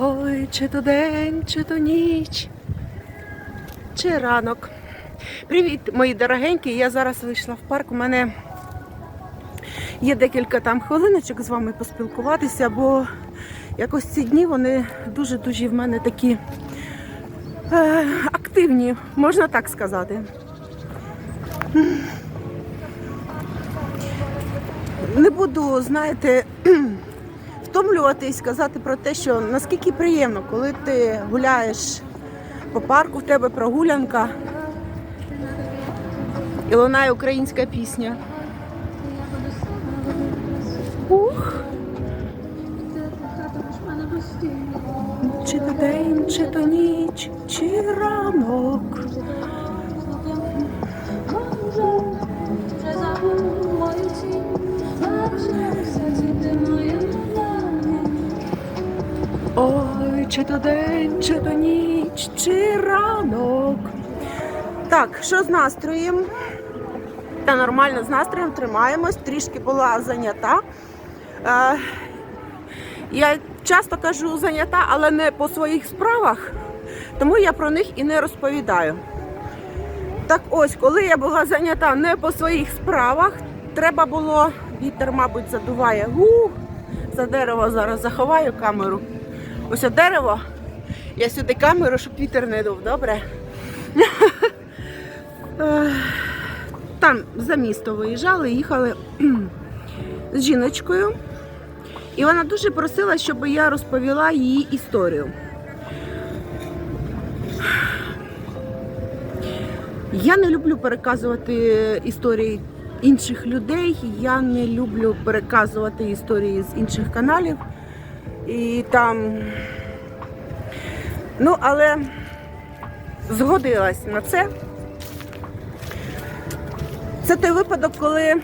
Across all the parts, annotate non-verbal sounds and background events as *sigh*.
Ой, чи то день, чи то ніч, чи ранок. Привіт, мої дорогенькі. Я зараз вийшла в парк. У мене є декілька там хвилиночок з вами поспілкуватися, бо якось ці дні вони дуже-дуже в мене такі е, активні, можна так сказати. Не буду, знаєте, втомлюватись, казати про те, що наскільки приємно, коли ти гуляєш по парку, в тебе прогулянка і лунає українська пісня. Ух, чи то день, чи то ніч, чи ранок. Ой, чи то день, чи то ніч, чи ранок. Так, що з настроєм? Та нормально з настроєм тримаємось, трішки була зайнята. Е, я часто кажу зайнята, але не по своїх справах, тому я про них і не розповідаю. Так ось, коли я була зайнята не по своїх справах, треба було, вітер, мабуть, задуває. Ух, за дерево зараз заховаю камеру. Ось дерево. Я сюди камеру, щоб вітер не дув, добре? *laughs* Е, Там за місто виїжджали, їхали *clears throat* з жіночкою. І вона дуже просила, щоб я розповіла її історію. Я не люблю переказувати історії інших людей. Я не люблю переказувати історії з інших каналів. І там. Ну, але згодилась на це. Це той випадок, коли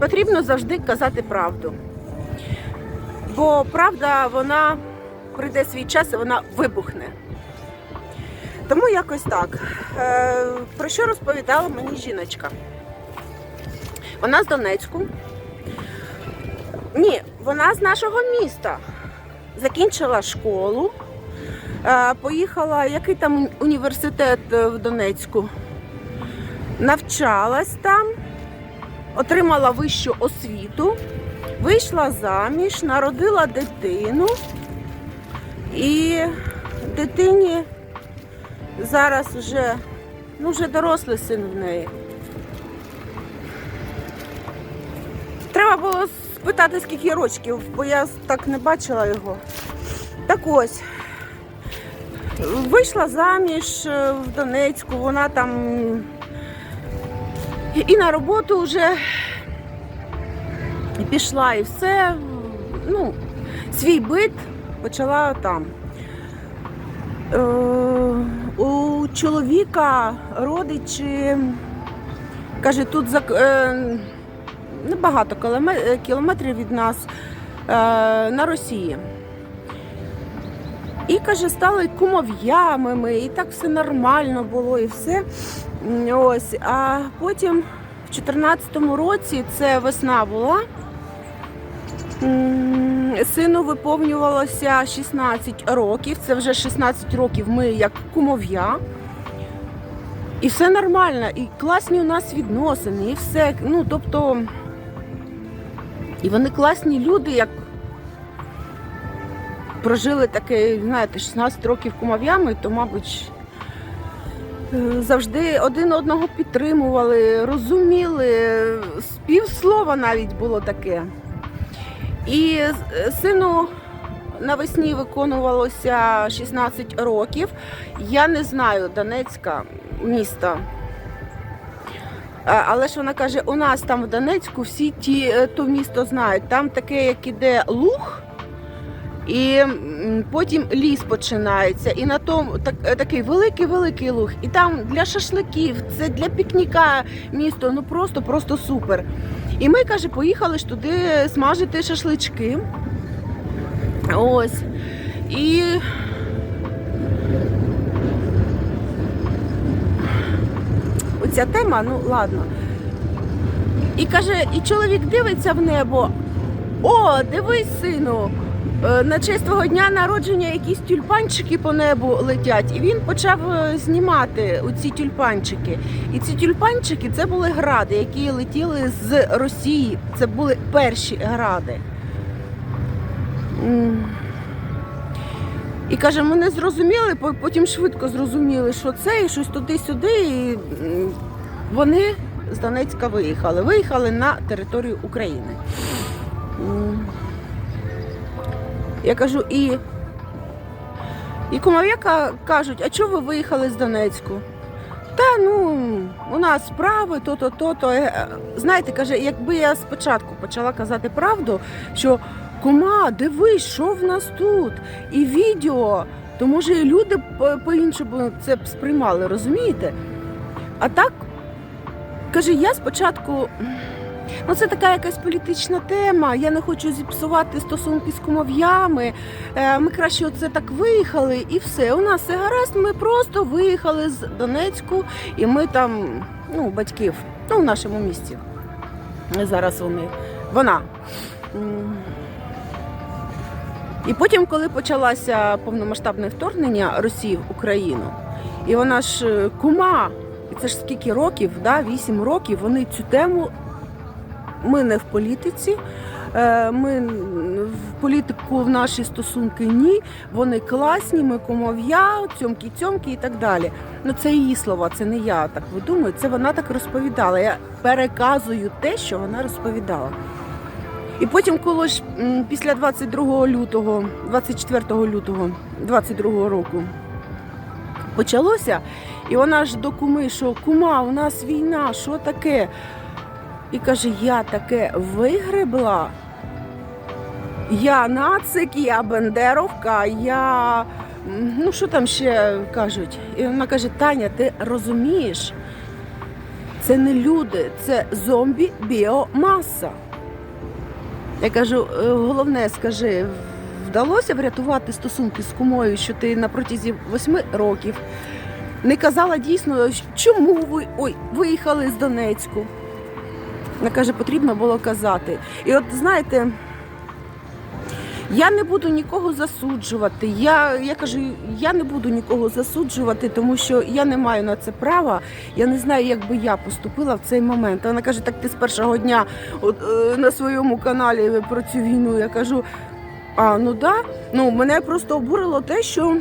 потрібно завжди казати правду. Бо правда, вона прийде свій час і вона вибухне. Тому якось так. Е, Про що розповідала мені жіночка? Вона з Донецьку. Ні, вона з нашого міста. Закінчила школу, е, поїхала, який там університет е, в Донецьку. Навчалась там, отримала вищу освіту, вийшла заміж, народила дитину і дитині зараз вже, ну, вже дорослий син в неї. Спитати, скільки рочків, бо я так не бачила його. Так ось. Вийшла заміж е, в Донецьку, вона там і на роботу вже пішла і все. Ну, свій бит почала там. Е, у чоловіка родичі каже, тут за е, небагато е, кілометрів від нас е, на Росії. І каже, стали кумов'ямими, і так все нормально було, і все. Ось. А потім в 2014 році це весна була. Сину виповнювалося 16 років. Це вже 16 років ми як кумов'я. І все нормально, і класні у нас відносини, і все. Ну, тобто, і вони класні люди, як прожили таке, знаєте, 16 років кумов'ями, то, мабуть, е, завжди один одного підтримували, розуміли, співслова навіть було таке. І е, сину навесні виконувалося 16 років. Я не знаю Донецька міста. А, Але ж вона каже, у нас там в Донецьку всі ті, е, то місто знають. Там таке, як іде луг, і потім ліс починається. І на тому так, е, такий великий-великий луг. І там для шашликів, це для пікніка місто, ну просто, просто супер. І ми, каже, поїхали ж туди смажити шашлички. Ось. І. Оця тема, ну ладно. І каже, і чоловік дивиться в небо. О, дивись, сину, е, на честь твого дня народження якісь тюльпанчики по небу летять. І він почав е, знімати оці тюльпанчики. І ці тюльпанчики це були гради, які летіли з Росії. Це були перші гради. І каже, ми не зрозуміли, потім швидко зрозуміли, що це і щось туди-сюди. І вони з Донецька виїхали. Виїхали на територію України. Я кажу, і, і кумов'яка кажуть, а чого ви виїхали з Донецьку? Та ну, у нас справи, то-то, то-то. Е, Знаєте, каже, якби я спочатку почала казати правду, що кума, дивись, що в нас тут, і відео, то може і люди по- по-іншому це б сприймали, розумієте? А так, каже, я спочатку. Ну, це така якась політична тема. Я не хочу зіпсувати стосунки з кумов'ями. Е, Ми краще оце так виїхали і все. У нас все гаразд. Ми просто виїхали з Донецьку, і ми там, ну, батьків, ну, в нашому місті. Зараз вони. Вона. І потім, коли почалося повномасштабне вторгнення Росії в Україну, і вона ж е, кума, і це ж скільки років, да, 8 років, вони цю тему ми не в політиці. е, Ми в політику в наші стосунки ні. Вони класні, ми кумов'я, цьомки, цьомки і так далі. Ну це її слова, це не я так видумую. Це вона так розповідала. Я переказую те, що вона розповідала. І потім, коли ж після 22 лютого, 24 лютого 22 року почалося, і вона ж до куми, що кума, у нас війна, що таке? І каже, я таке вигребла. Я нацик, я бендеровка, я. Ну, що там ще кажуть? І вона каже: Таня, ти розумієш? Це не люди, це зомбі-біомаса. Я кажу, «Е, головне, скажи, вдалося врятувати стосунки з кумою, що ти на протязі восьми років не казала дійсно, чому ви ой, виїхали з Донецьку? Вона каже, потрібно було казати. І от знаєте, я не буду нікого засуджувати. Я, я кажу, я не буду нікого засуджувати, тому що я не маю на це права. Я не знаю, як би я поступила в цей момент. Вона каже, так ти з першого дня от, е, на своєму каналі про цю війну. Я кажу, а ну да. Ну мене просто обурило те, що.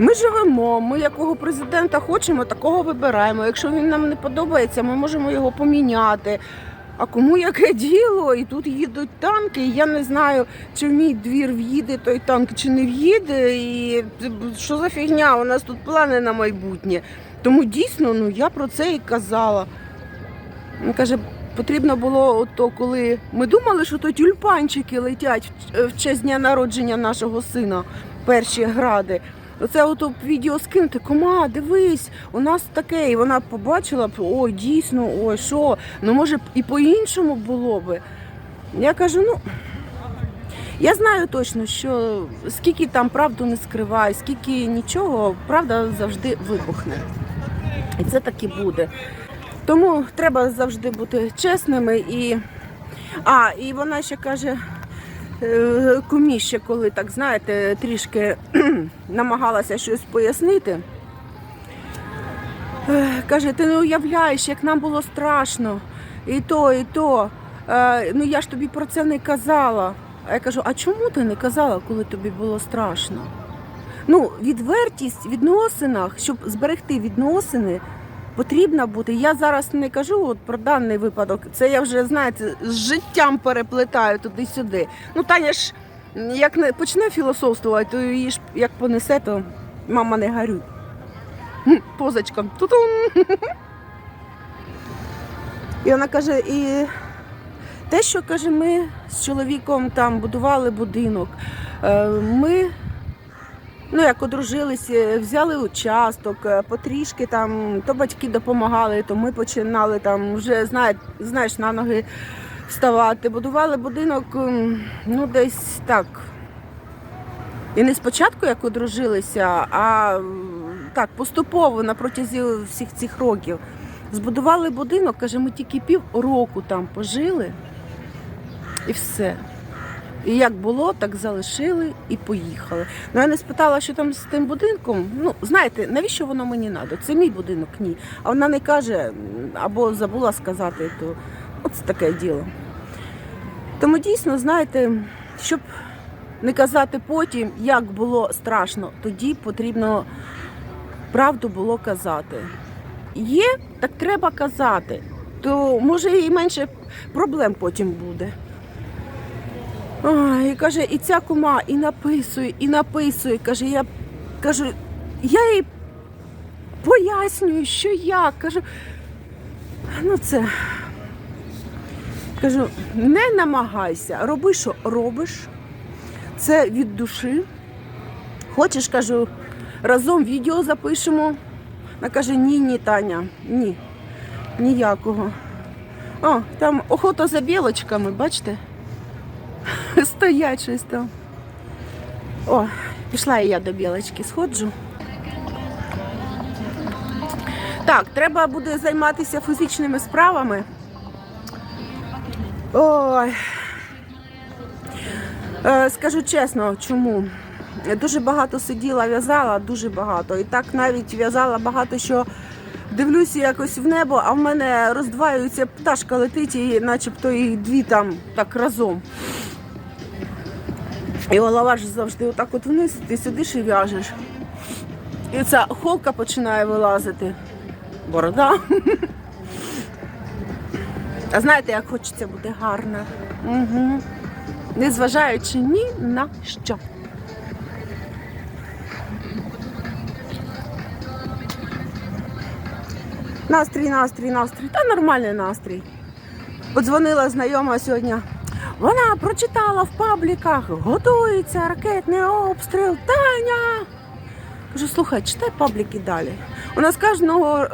Ми живемо, ми якого президента хочемо, такого вибираємо. Якщо він нам не подобається, ми можемо його поміняти. А кому яке діло? І тут їдуть танки. і Я не знаю, чи в мій двір в'їде той танк, чи не в'їде. І що за фігня? У нас тут плани на майбутнє. Тому дійсно, ну я про це і казала. Він каже, потрібно було ото, коли ми думали, що то тюльпанчики летять в- честь дня народження нашого сина, перші гради. Оце ото б відео скинути, кома, дивись, у нас таке. І вона побачила ой, дійсно, ой, що, ну може б і по-іншому було би. Я кажу, ну. Я знаю точно, що скільки там правду не скривай, скільки нічого, правда завжди вибухне. І це так і буде. Тому треба завжди бути чесними і. А, і вона ще каже, кумі ще коли так знаєте, трішки *clears throat* намагалася щось пояснити. Е, Каже, ти не уявляєш, як нам було страшно. І то, і то. Е, Ну я ж тобі про це не казала. А я кажу, а чому ти не казала, коли тобі було страшно? Ну, відвертість в відносинах, щоб зберегти відносини, потрібна бути. Я зараз не кажу от про даний випадок. Це я вже, знаєте, з життям переплетаю туди-сюди. Ну, Таня ж як не почне філософствувати, то її ж як понесе, то мама не горюй. Хм, Позочка. Тутун. І вона каже, і те, що каже, ми з чоловіком там будували будинок, е, ми ну як одружилися, взяли участок, е, потрішки там, то батьки допомагали, то ми починали там вже знає, знаєш, на ноги вставати. Будували будинок, ну десь так. І не спочатку, як одружилися, а так, поступово на протязі всіх цих років. Збудували будинок, каже, ми тільки пів року там пожили і все. І як було, так залишили і поїхали. Ну я не спитала, що там з тим будинком. Ну, знаєте, навіщо воно мені треба? Це мій будинок, ні. А вона не каже або забула сказати, то от таке діло. Тому дійсно, знаєте, щоб не казати потім, як було страшно, тоді потрібно правду було казати. Є, так треба казати. То може і менше проблем потім буде. Ой, і каже, і ця кума і написує, і написує. Каже, я кажу, я їй пояснюю, що як. Кажу, ну це. Кажу, не намагайся, роби, що робиш. Це від душі. Хочеш, кажу, разом відео запишемо. Вона каже, ні, ні, Таня, ні, ніякого. О, там охота за білочками, бачите? Стоять щось там. О, пішла і я до білочки, сходжу. Так, треба буде займатися фізичними справами. Ой. Е, Скажу чесно, чому? Дуже багато сиділа, в'язала, дуже багато. І так навіть в'язала багато що дивлюся якось в небо, а в мене роздваюється пташка летить, і начебто їх дві там так разом. І голова ж завжди отак от вниз, ти сидиш і в'яжеш. І ця холка починає вилазити. Борода. А знаєте, як хочеться бути гарна. Угу. Незважаючи ні на що. Настрій, настрій, настрій. Та нормальний настрій. Подзвонила знайома сьогодні. Вона прочитала в пабліках, готується ракетний обстріл. Таня. Кажу, слухай, читай пабліки далі. У нас кожного е,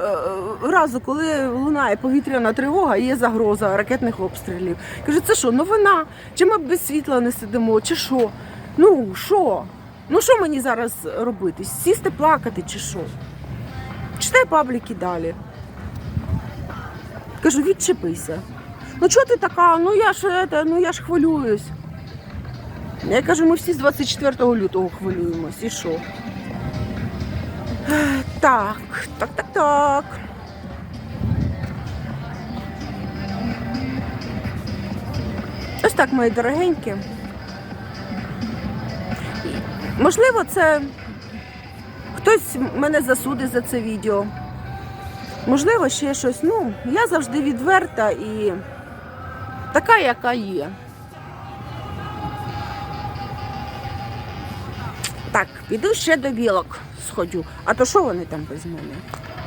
разу, коли лунає повітряна тривога, є загроза ракетних обстрілів. Кажу, це що, новина? Чи ми без світла не сидимо, чи що? Ну, що? Ну що мені зараз робити? Сісти плакати чи що? Читай пабліки далі. Кажу, відчепися. Ну чого ти така? Ну я ж это, ну я ж хвилююсь. Я кажу, ми всі з 24 лютого хвилюємось. І що? Так, так, так, так. Ось так, мої дорогенькі. Можливо, це хтось мене засудить за це відео. Можливо, ще щось. Ну, я завжди відверта і така, яка є. Так, піду ще до білок сходю. А то що вони там без мене?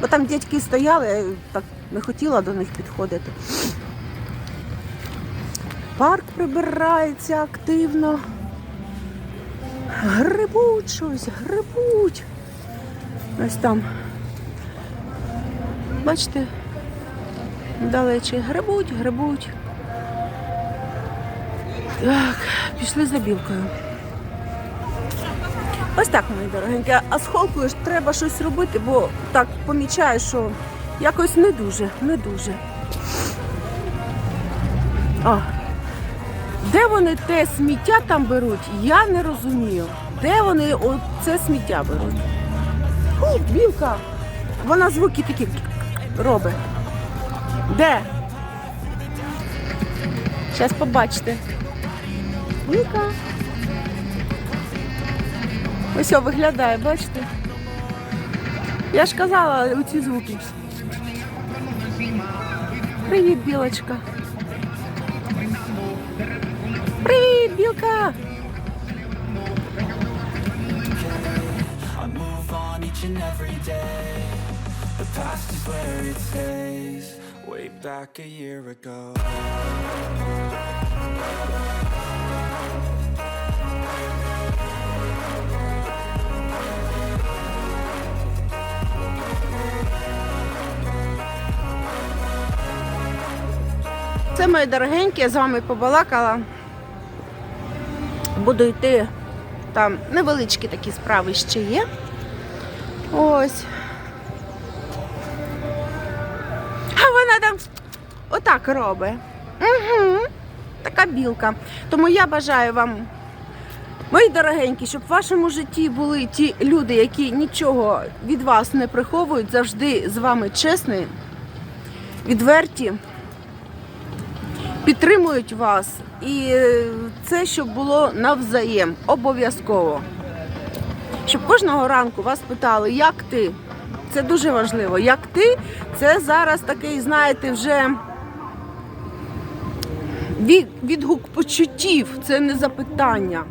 Бо там дядьки стояли, я так не хотіла до них підходити. Парк прибирається активно. Грибуть щось, грибуть. Ось там. Бачите, далече грибуть, грибуть. Так, пішли за білкою. Ось так, мої дорогенькі. А з холкою ж треба щось робити, бо так помічаю, що якось не дуже, не дуже. О. Де вони те сміття там беруть, я не розумію. Де вони це сміття беруть? Фу, білка. Вона звуки такі робить. Де? Зараз побачите. Білка. Ось о, виглядає, бачите? Я ж казала оці звуки. Привіт, білочка. Привіт, білка! I move on each and every day. The past is where it stays. Way back a year ago. Мої дорогенькі, я з вами побалакала. Буду йти. Там невеличкі такі справи ще є. Ось. А вона там отак робить. Угу. Така білка. Тому я бажаю вам, мої дорогенькі, щоб в вашому житті були ті люди, які нічого від вас не приховують, завжди з вами чесні, відверті, підтримують вас. І е, це щоб було навзаєм, обов'язково. Щоб кожного ранку вас питали, як ти? Це дуже важливо. Як ти? Це зараз такий, знаєте, вже від, відгук почуттів, це не запитання.